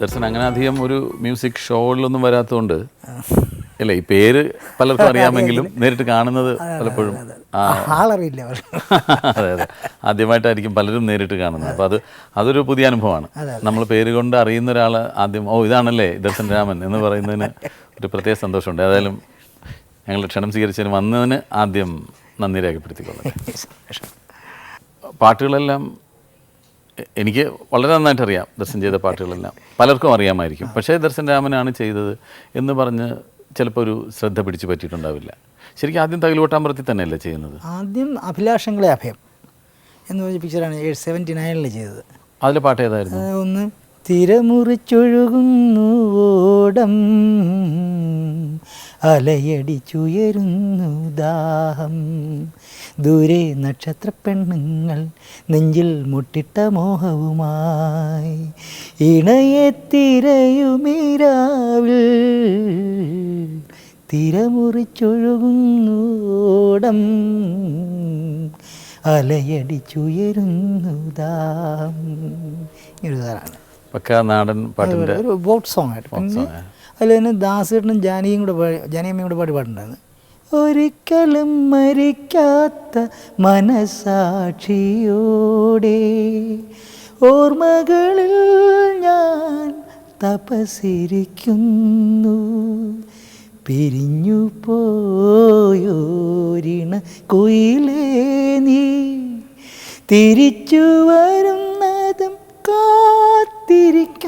ദർശൻ അങ്ങനെ അധികം ഒരു മ്യൂസിക് ഷോകളിലൊന്നും വരാത്തതുകൊണ്ട് അല്ലേ ഈ പേര് പലർക്കും അറിയാമെങ്കിലും നേരിട്ട് കാണുന്നത് പലപ്പോഴും ആളറിയില്ല അതെ അതെ. ആദ്യമായിട്ടായിരിക്കും പലരും നേരിട്ട് കാണുന്നത്. അപ്പോൾ അത് അതൊരു പുതിയ അനുഭവമാണ്. നമ്മൾ പേര് കൊണ്ട് അറിയുന്ന ഒരാൾ ആദ്യം ഓ ഇതാണല്ലേ ദർശൻ രാമൻ എന്ന് പറയുന്നതിന് ഒരു പ്രത്യേക സന്തോഷമുണ്ട്. ഏതായാലും ഞങ്ങൾ ക്ഷണം സ്വീകരിച്ചതിന് വന്നതിന് ആദ്യം നന്ദി രേഖപ്പെടുത്തിക്കൊള്ളട്ടെ. പാട്ടുകളെല്ലാം എനിക്ക് വളരെ നന്നായിട്ട് അറിയാം ദർശൻ ചെയ്ത പാട്ടുകളെല്ലാം. പലർക്കും അറിയാമായിരിക്കും. പക്ഷേ ദർശൻ രാമനാണ് ചെയ്തത് എന്ന് പറഞ്ഞ് ചിലപ്പോൾ ഒരു ശ്രദ്ധ പിടിച്ചു പറ്റിയിട്ടുണ്ടാവില്ല. ശരിക്കും ആദ്യം തകിലോട്ടാമ്പറത്തിൽ തന്നെയല്ലേ ചെയ്യുന്നത്? ആദ്യം അഭിലാഷങ്ങളെ അഭയം എന്ന് പറഞ്ഞ പിക്ചറാണ് സെവന്റി നയനിൽ ചെയ്തത്. അതിലെ പാട്ട് ഏതായിരുന്നു? ഒന്ന് തിരമുറിച്ചൊഴുകുന്നു ഓടം. അലയടിച്ചുയരുന്നു ദാഹം ദൂരെ നക്ഷത്രപ്പെണ്ണുങ്ങൾ നെഞ്ചിൽ മുട്ടിട്ട മോഹവുമായി ഇണയെ തിരയുമീരാവിൽ തിരമുറിച്ചൊഴുകുന്നു ഓടം അലയടിച്ചുയരുന്നു ദാം പക്ക നാടൻ പാട്ടിന്റെ ഒരു ബോട്ട് സോങ് ആയിട്ട് പിന്നെ അതിൽ തന്നെ ദാസേട്ടനും ജാനകിയും കൂടെ ജാനിയമ്മയും കൂടെ പാടി പാടുണ്ടായിരുന്നു ഒരിക്കലും മരിക്കാത്ത മനസാക്ഷിയോടെ ഓർമ്മകളിൽ ഞാൻ തപസിരിക്കുന്നു പിരിഞ്ഞു പോയോരിണ കുയിലേ നീ തിരിച്ചു വരുന്നതും കാത്തിരിക്കും